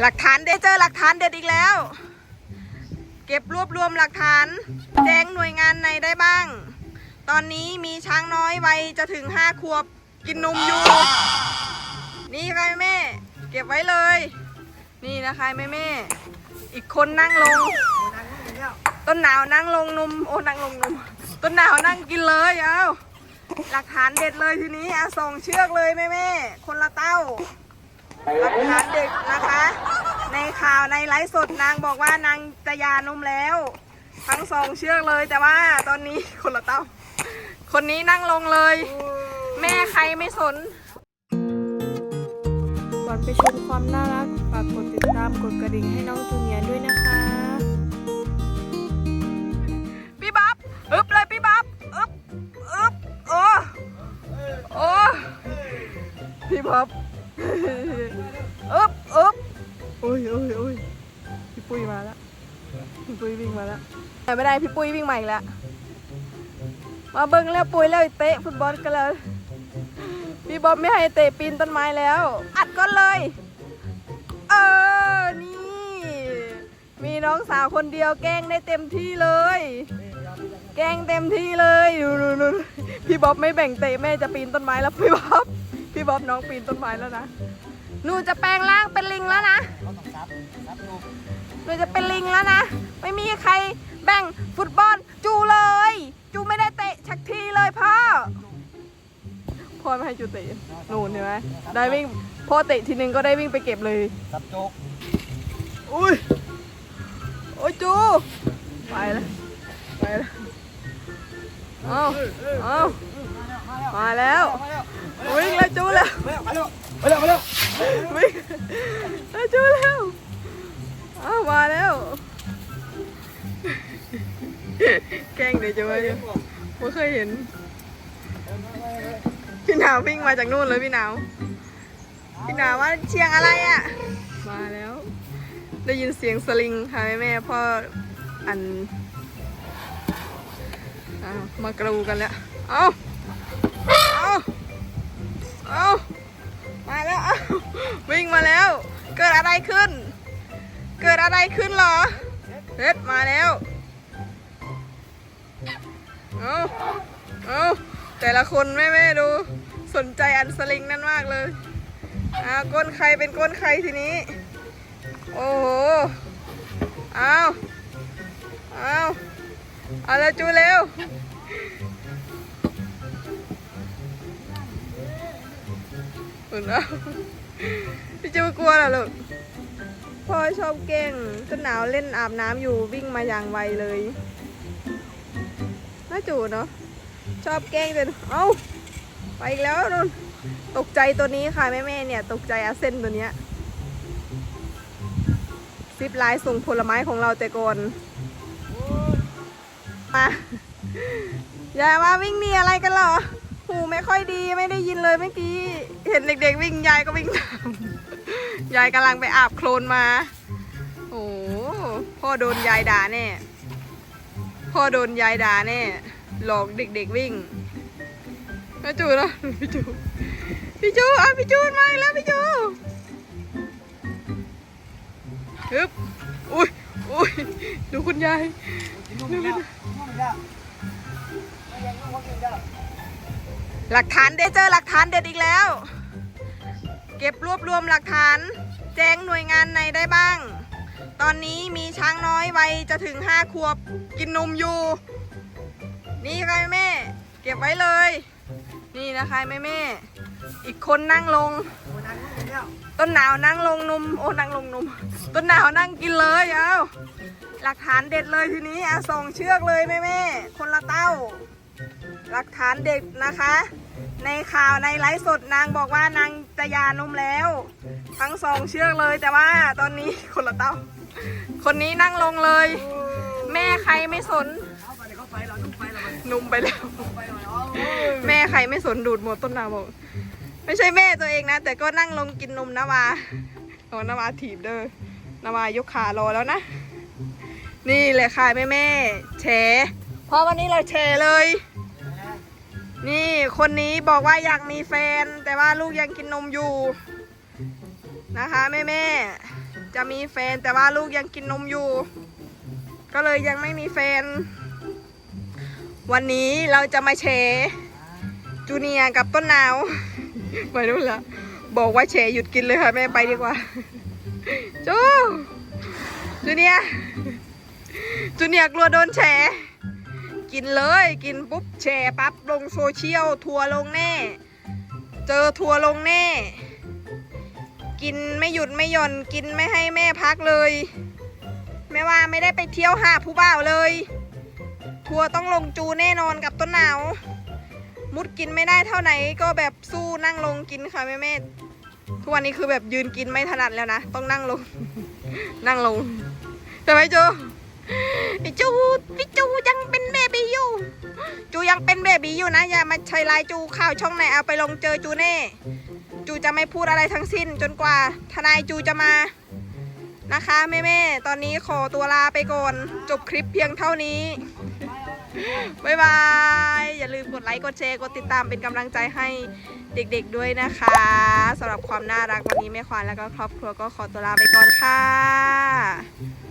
หลักฐานเด็ดเจอหลักฐานเด็ดอีกแล้ว เก็บรวบรวมหลักฐาน แจ้งหน่วยงานไหนได้บ้าง ตอนนี้มีช้างน้อยวัยจะถึงห้าขวบกินนมอยู่ นี่ค่ะแม่ เก็บไว้เลย นี่นะคะแม่แม่ อีกคนนั่งลง ต้นหนาวนั่งลงนมโอ้นั่งลงนมต้นหนาวนั่งกินเลยเอาหลักฐานเด็ดเลยทีนี้เอาส่งเชือกเลยแม่แม่คนละเต้า หลักฐานเด็กนะคะ ในข่าวในไลฟ์สดนางบอกว่านางจะยานมแล้ว ทั้งสองเชือกเลยแต่ว่าตอนนี้คนละเต้า คนนี้นั่งลงเลย แม่ใครไม่สนก่อนไปชมความน่ารักฝากกดติดตามกดกระดิ่งให้น้องจูเนียร์ด้วยนะคะ อ้ยโอ้ยโอ้ยพี่ปุ้ยมาแล้วพี่ปุ้ยวิ่งมาแล้วแต่ไม่ได้พี่ปุ้ยวิ่งมาอีกแล้วมาเบิ้งแล้วปุ้ยแล้วเตะฟุตบอลกันเลยพี่บ๊อบไม่ให้เตะปีนต้นไม้แล้ว อัดก้อนเลย เออนี่ มีน้องสาวคนเดียวแกล้งได้เต็มที่เลย แกล้งเต็มที่เลยดูดูดูพี่บ๊อบไม่แบ่งเตะแม่จะปีนต้นไม้แล้วพี่บ๊อบพี่บ๊อบน้องปีนต้นไม้แล้วนะ หนูจะแปลงร่างเป็นลิงแล้วนะหนูจะเป็นลิงแล้วนะ ไม่มีใครแบ่งฟุตบอลจูเลย จูไม่ได้เตะชักทีเลยพ่อ พ่อไม่ให้จูเตะหนูเห็นไหมได้วิ่งพ่อเตะทีนึงก็ได้วิ่งไปเก็บเลยสับโจกอุ้ย โอ้ยจู ไปแล้วไปแล้วเอาเอามาแล้ว วิ่งแล้วจูแล้ว มาเร็วมาเร็วมาเร็ววิ่งแล้วจูแล้วเอามาแล้ว แกล้งเดี๋ยวจะมาอยู่ไม่เคยเห็น พี่หนาววิ่งมาจากนู่นเลยพี่หนาว พี่หนาวว่าเชียงอะไรอะ มาแล้ว ได้ยินเสียงสลิงค่ะแม่แม่พ่ออันอ้าวมากรูกันแล้ว เอาเอาเอา มาแล้วเอาวิ่งมาแล้ว เกิดอะไรขึ้น เกิดอะไรขึ้นเหรอเฮ็ดมาแล้วเอาเอาแต่ละคนแม่แม่ดู สนใจอันสลิงนั่นมากเลยอ้าวก้นใครเป็นก้นใครทีนี้ โอ้โหเอาเอาเอาละจูเร็ว อุ่นเอาพี่จูกลัวเหรอลูกพ่อชอบเก่งต้นหนาวเล่นอาบน้ำอยู่วิ่งมาอย่างไวเลยน่าจูเนาะชอบแกล้งจนเอ้าไปอีกแล้วนุ่นตกใจตัวนี้ค่ะแม่ๆเนี่ย ตกใจอาเซนตัวเนี้ยซิปไลน์ส่งผลไม้ของเราแต่ก่อนมาอย่ามาวิ่งหนีอะไรกันหรอ หูไม่ค่อยดีไม่ได้ยินเลยเมื่อกี้ เห็นเด็กๆวิ่งยายก็วิ่งตามยายกำลังไปอาบโคลนมาโอ้พ่อโดนยายด่าแน่พ่อโดนยายด่าแน่หลอกเด็กๆวิ่งพี่จูนะพี่จูพี่จูอะพี่จูมาอีกแล้วพี่จูฮึบอุ้ยอุ้ยดูคุณยายนุ่มอีกแล้วนุ่มอีกแล้วยังนุ่มอีกแล้ว หลักฐานเด็ดเจอหลักฐานเด็ดอีกแล้ว เก็บรวบรวมหลักฐาน แจ้งหน่วยงานไหนได้บ้าง ตอนนี้มีช้างน้อยวัยจะถึงห้าขวบกินนมอยู่ นี่ค่ะแม่ เก็บไว้เลย นี่นะคะแม่แม่ อีกคนนั่งลงโอ้นางนุ่มอีกแล้วต้นหนาวนั่งลงนมโอ้นั่งลงนม ต้นหนาวนั่งกินเลยเอาหลักฐานเด็ดเลยทีนี้อส่งเชือกเลยแม่แม่คนละเต้า หลักฐานเด็ดนะคะ ในข่าวในไลฟ์สดนางบอกว่านางจะยานมแล้ว ทั้งสองเชือกเลยแต่ว่าตอนนี้คนละเต้า คนนี้นั่งลงเลย แม่ใครไม่สนนุ่มไปแล้ว แม่ใครไม่สนดูดหมดต้นนาบอกไม่ใช่แม่ตัวเองนะ แต่ก็นั่งลงกินนมนาวาโอ้นาวาถีบเด้อนาวายกขารอแล้วนะ นี่เลยค่ะแม่แม่แฉ ราะวันนี้เราแฉเลย นี่คนนี้บอกว่าอยากมีแฟน แต่ว่าลูกยังกินนมอยู่ นะคะแม่แม่จะมีแฟนแต่ว่าลูกยังกินนมอยู่ ก็เลยยังไม่มีแฟน วันนี้เราจะมาแชร์จูเนียร์กับต้นหนาวไปนู่นละบอกว่าแชร์หยุดกินเลยค่ะแม่ไปดีกว่าจูจูเนียร์จูเนียร์กลัวโดนแช่ กินเลยกินปุ๊บแชร์ปั๊บลงโซเชียลทัวร์ลงแน่ เจอทัวร์ลงแน่ กินไม่หยุดไม่หย่อนกินไม่ให้แม่พักเลย ไม่ว่าไม่ได้ไปเที่ยวหาผู้บ่าวเลย ทัวร์ต้องลงจูแน่นอนกับต้นหนาวมุดกินไม่ได้เท่าไหนก็แบบสู้นั่งลงกินค่ะแม่เมธทุกวันนี้คือแบบยืนกินไม่ถนัดแล้วนะ ต้องนั่งลง นั่งลงใช่ไหมจู จูพี่จูยังเป็นเบบีอยู่ จูยังเป็นเบบีอยู่นะอย่ามาใช้ไลน์จูข่าวช่องไหนเอาไปลงเจอจูแน่ จูจะไม่พูดอะไรทั้งสิ้น จนกว่าทนายจูจะมานะคะแม่แม่ๆตอนนี้ขอตัวลาไปก่อน จบคลิปเพียงเท่านี้บ๊ายบาย อย่าลืมกดไลค์ กดแชร์ กดติดตามเป็นกำลังใจให้เด็กๆด้วยนะคะสำหรับความน่ารักวันนี้แม่ควานแล้วก็ครอบครัวก็ขอตัวลาไปก่อนค่ะ